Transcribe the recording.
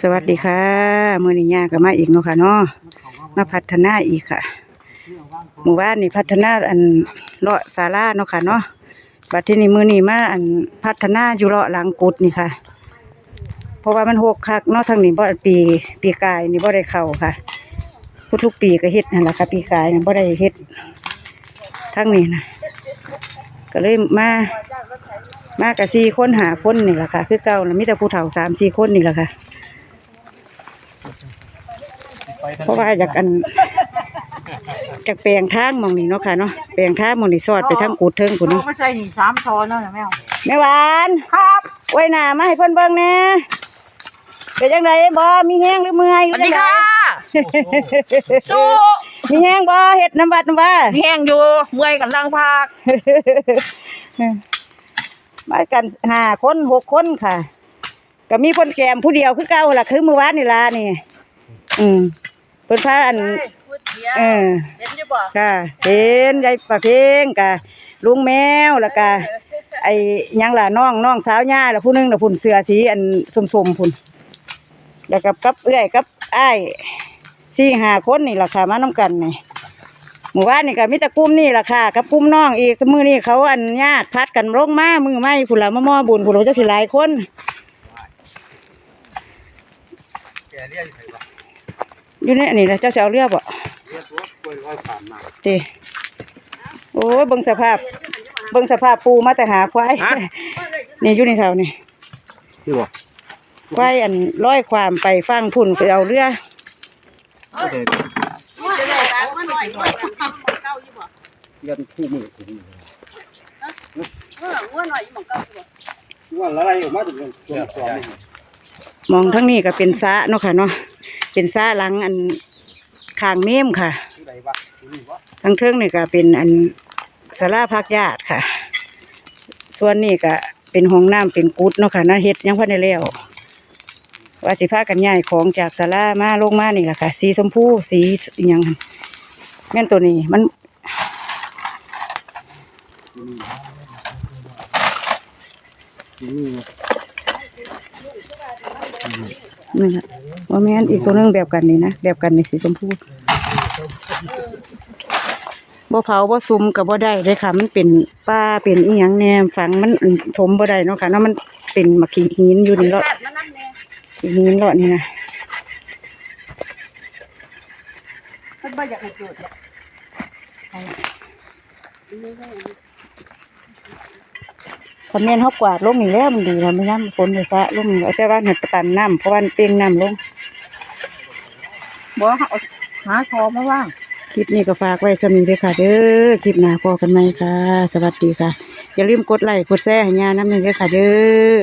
สวัสดีค่ะ มือนี้ยาก็มาอีกเนาะค่ะเนาะมาพัฒนาอีกค่ะ หมู่บ้านนี่พัฒนาอันเลาะศาลาเนาะค่ะเนาะบัดที่นี้มื้อนี้มาอันพัฒนาอยู่เลาะหลังกุดนี่ค่ะ เพราะว่ามันหกคักเนาะทางนี้บ่ปีปีกายนี่บ่ได้เข้าค่ะผู้ทุกปีก็เฮ็ดนั่นล่ะค่ะปีกายนี่บ่ได้เฮ็ดทางนี้นะก็เลยมา มากับสี่คนหาคนนี่แหละค่ะ คือเก่าแล้วมีแต่ผู้เฒ่าสามสี่คนนี่แหละค่ะ เพราะว่าอยากอันจากแปลงทางหมองนี่เนาะค่ะเนาะแปลงทางหมองนี่สอดไปทางกูดเทิงกูนเอาเนาะไม่ใช่นี่สามช้อนเนาะแม่เอาแม่หวานครับไว้หน้ามาให้เพิ่นเบิ่งแหน่เป็นจังไดบ่มีแห้งหรือเมื่อยหสรือวัสดีจังไดค่ะสู้มีแห้งบ่เฮ็ดน้ำวัดน้ำว่าแห้งอยู่เมื่อยกันลังพัก มากันห้าคนหกคนค่ะ ก็มีคนแกมผู้เดียวคือเก่าล่ะคือมื้อวานนี่ล่ะนี่ อืมเพิ่นพาอัน เออ เห็นอยู่บ่ค่ะ เห็นยายประเพงกะลุงแมวแล้วก็ไอ้หยังล่ะน้องน้องสาวย่าแล้วผู้หนึงน่ะพุ่นเสื้อสีอันส้มๆพุ่นแล้วกับกับเอื้อยกับอ้ายสี่ห้าคนนี่ล่ะค่ะมานํกันนี่ หมู่บ้านนี่ก็มีแต่กลุ่มนี่ล่ะค่ะกับกลุ่มน้องอีกมื้อนี้เขาอันญาติพัดกันลงมามือไม้พุ่นละมามอบุญพุ่นเราจะสิหลายคนแกเรียกใครวะอยู่ในอันนี้นะเจ้าสิเอาเรือบ่เรียกตัวกล้วยร้อยผ่านมาติโอ้ยเบิ่งสภาพ เบิ่งสภาพปูมาแต่หาควายนี่อยู่ในแถวนี่นี่บ่ควายอันร้อยความไปฟังพุ่นไปเอาเรือ ก็เลยเรียนคู่มือคู่มือว่าอะไรออกมาถึงตัวตัวนี่มองทั้งนี้ก็เป็นสระเนาะค่ะเนาะเป็นสระหลังอันข้างเมมค่ะ ที่ไหนวะที่นี่วะทั้งเทิงนี่ก็เป็นอันสาราพักญาติค่ะ ส่วนนี้ก็เป็นห้องน้ำเป็นกุดเนาะค่ะนะเฮ็ดยังพันได้แล้ว ว่าสิพากันย้ายของจากศาลามาลงมานี่แหละค่ะ สีชมพูสีอิหยังแม่นตัวนี้มันนี่นี่ค่ะว่าแม่นอีกตัวนึงแบบกันนี่นะแบบกันนี่สีชมพูบ่เผาบ่ซุ่มกับบ่ได้เลยค่ะ มันเป็นป้าเป็นอีหยังแนมฝังมันถมบ่ได้เนาะค่ะเนาะมันเป็นมักขีหินอยู่นี่เลาะขีหินเลาะนี่นะเพิ่นบ่อยากให้เกิดหรอกคอมเมนต์เฮากวาดลงนี่แล้วมันดีแล้วไม่ย่ำฝนเลยซะลงนี่เอาแต่ว่าเห็ดตันน้ำเพราะว่ามันเปียงน้ำลงบ่เอาหาทอมาว่างคลิปนี้ก็ฝากไว้สำนีเลยค่ะ เด้อคลิปหน้าพอกันไหมค่ะ สวัสดีค่ะ อย่าลืมกดไลค์กดแชร์ให้ยาน้ำหนึ่งด้วยค่ะ เด้อ